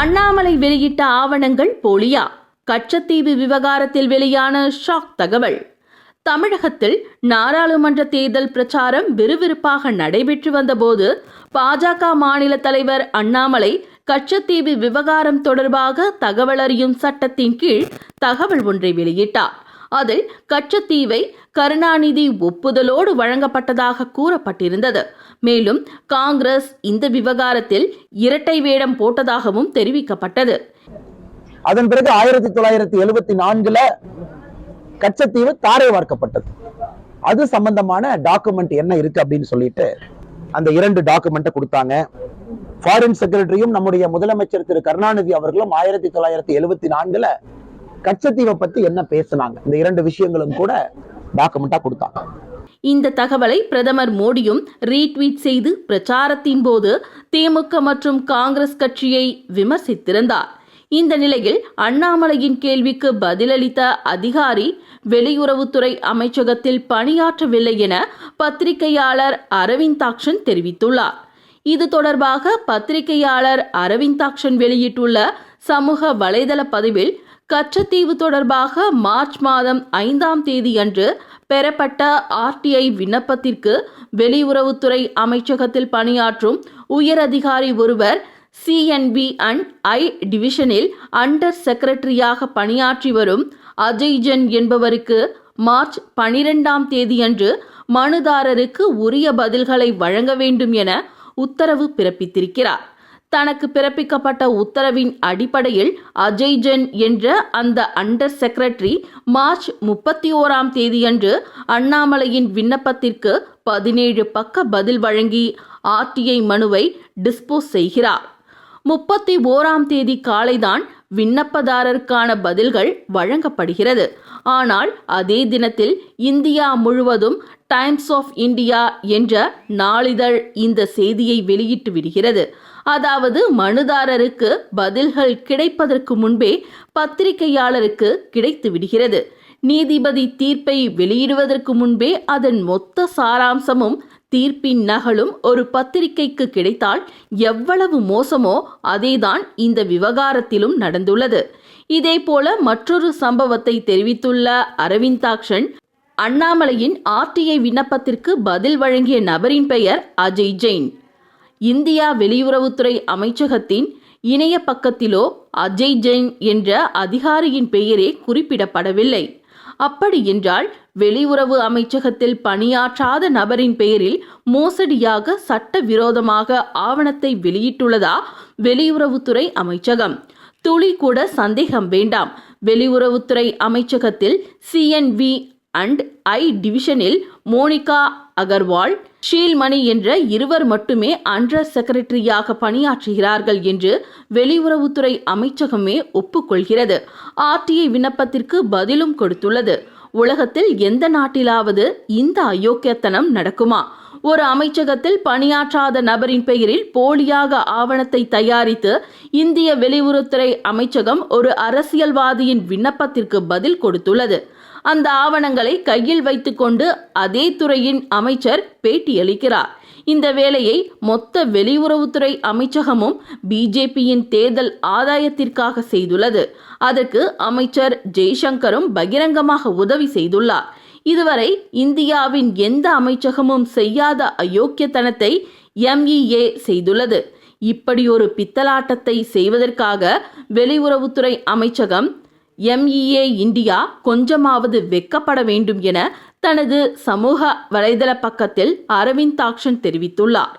அண்ணாமலை வெளியிட்ட ஆவணங்கள் போலியா. கச்சத்தீவு விவகாரத்தில் வெளியான ஷாக் தகவல். தமிழகத்தில் நாடாளுமன்ற தேர்தல் பிரச்சாரம் விறுவிறுப்பாக நடைபெற்று வந்தபோது பாஜக மாநில தலைவர் அண்ணாமலை கச்சத்தீவு விவகாரம் தொடர்பாக தகவல் அறியும் சட்டத்தின் கீழ் தகவல் ஒன்றை வெளியிட்டார். அதில் கச்சத்தீவை கருணாநிதி ஒப்புதலோடு வழங்கப்பட்டதாக கூறப்பட்டிருந்தது. மேலும் காங்கிரஸ் இந்த விவகாரத்தில் இரட்டை வேடம் போட்டதாகவும் தெரிவிக்கப்பட்டது. அதன் பிறகு ஆயிரத்தி தொள்ளாயிரத்தி எழுபத்தி நான்குல கச்சத்தீவு தாரை வார்க்கப்பட்டது. அது சம்பந்தமான டாக்குமெண்ட் என்ன இருக்கு அப்படின்னு சொல்லிட்டு அந்த இரண்டு டாக்குமெண்ட்டை கொடுத்தாங்க. ஃபாரின் செக்ரட்டரியும் நம்முடைய முதலமைச்சர் திரு. கருணாநிதி அவர்களும் ஆயிரத்தி தொள்ளாயிரத்தி எழுபத்தி நான்குல கச்சத்தீவை பத்தி என்ன பேசினாங்க? இந்த இரண்டு விஷயங்களும் கூட டாக்குமெண்டா கொடுத்தாங்க. இந்த தகவலை பிரதமர் மோடியும் ரீட்வீட் செய்து பிரச்சாரத்தின் போது திமுக மற்றும் காங்கிரஸ் கட்சியை விமர்சித்திருந்தார். இந்த நிலையில் அண்ணாமலையின் கேள்விக்கு பதிலளித்த அதிகாரி வெளியுறவுத்துறை அமைச்சகத்தில் பணியாற்றவில்லை என பத்திரிகையாளர் அரவிந்தாக்ஷன் தெரிவித்துள்ளார். இது தொடர்பாக பத்திரிகையாளர் அரவிந்தாக்ஷன் வெளியிட்டுள்ள சமூக வலைதள பதிவில் கச்சத்தீவு தொடர்பாக மார்ச் மாதம் ஐந்தாம் தேதியன்று பெறப்பட்ட ஆர்டிஐ விண்ணப்பத்திற்கு வெளியுறவுத்துறை அமைச்சகத்தில் பணியாற்றும் உயரதிகாரி ஒருவர் சிஎன்பி அண்ட் ஐ டிவிஷனில் அண்டர் செக்ரட்டரியாக பணியாற்றி வரும் அஜய்ஜன் என்பவருக்கு மார்ச் பனிரெண்டாம் தேதியன்று மனுதாரருக்கு உரிய பதில்களை வழங்க வேண்டும் என உத்தரவு பிறப்பித்திருக்கிறார். தனக்கு பிறப்பிக்கப்பட்ட உத்தரவின் அடிப்படையில் அஜய்ஜன் என்ற அந்த அண்டர் செக்ரட்டரி மார்ச் முப்பத்தி ஓராம் தேதியன்று அண்ணாமலையின் விண்ணப்பத்திற்கு பதினேழு பக்க பதில் வழங்கி ஆர்டிஐ மனுவை டிஸ்போஸ் செய்கிறார். முப்பத்தி ஓராம் தேதி காலைதான் விண்ணப்பதாரருக்கான பதில்கள் வழங்கப்படுகிறது. ஆனால் அதே தினத்தில் இந்தியா முழுவதும் டைம்ஸ் ஆஃப் இந்தியா என்ற நாளிதழ் இந்த செய்தியை வெளியிட்டு விடுகிறது. அதாவது மனுதாரருக்கு பதில்கள் கிடைப்பதற்கு முன்பே பத்திரிகையாளருக்கு கிடைத்து விடுகிறது. நீதிபதி தீர்ப்பை வெளியிடுவதற்கு முன்பே அதன் மொத்த சாராம்சமும் தீர்ப்பின் நகலும் ஒரு பத்திரிகைக்கு கிடைத்தால் எவ்வளவு மோசமோ அதேதான் இந்த விவகாரத்திலும் நடந்துள்ளது. இதேபோல மற்றொரு சம்பவத்தை தெரிவித்துள்ள அரவிந்தாக்ஷன் அண்ணாமலையின் ஆர்டிஐ விண்ணப்பத்திற்கு பதில் வழங்கிய நபரின் பெயர் அஜய் ஜெயின். இந்தியா வெளியுறவுத்துறை அமைச்சகத்தின் இணைய பக்கத்திலோ அஜய் ஜெயின் என்ற அதிகாரியின் பெயரே குறிப்பிடப்படவில்லை. அப்படி என்றால் வெளியுறவு அமைச்சகத்தில் பணியாற்றாத நபரின் பெயரில் மோசடியாக சட்டவிரோதமாக ஆவணத்தை வெளியிட்டுள்ளதா வெளியுறவுத்துறை அமைச்சகம்? துளி கூட சந்தேகம் வேண்டாம். வெளியுறவுத்துறை அமைச்சகத்தில் சிஎன்வி அண்ட் ஐ டிவிஷனில் மோனிகா அகர்வால் ஷீல்மணி என்ற இருவர் மட்டுமே அண்டர் செக்ரட்டரியாக பணியாற்றுகிறார்கள் என்று வெளியுறவுத்துறை அமைச்சகமே ஒப்புக்கொள்கிறது. ஆர்டிஐ விண்ணப்பத்திற்கு பதிலும் கொடுத்துள்ளது. உலகத்தில் எந்த நாட்டிலாவது இந்த அயோக்கியத்தனம் நடக்குமா? ஒரு அமைச்சகத்தில் பணியாற்றாத நபரின் பெயரில் போலியாக ஆவணத்தை தயாரித்து இந்திய வெளியுறவுத்துறை அமைச்சகம் ஒரு அரசியல்வாதியின் விண்ணப்பத்திற்கு பதில் கொடுத்துள்ளது. அந்த ஆவணங்களை கையில் வைத்துக்கொண்டு அதே துறையின் அமைச்சர் பேட்டியளிக்கிறார். இந்த வேலையை மொத்த வெளியுறவுத்துறை அமைச்சகமும் பிஜேபியின் தேர்தல் ஆதாயத்திற்காக செய்துள்ளது. அதற்கு அமைச்சர் ஜெய்சங்கரும் பகிரங்கமாக உதவி செய்துள்ளார். இதுவரை இந்தியாவின் எந்த அமைச்சகமும் செய்யாத அயோக்கியத்தனத்தை எம்இஏ செய்துள்ளது. இப்படி ஒரு பித்தலாட்டத்தை செய்வதற்காக வெளியுறவுத்துறை அமைச்சகம் எம்இஏ இந்தியா கொஞ்சமாவது வெக்கப்பட வேண்டும் என தனது சமூக வலைதள பக்கத்தில் அரவிந்த் தாக்ஷன் தெரிவித்துள்ளார்.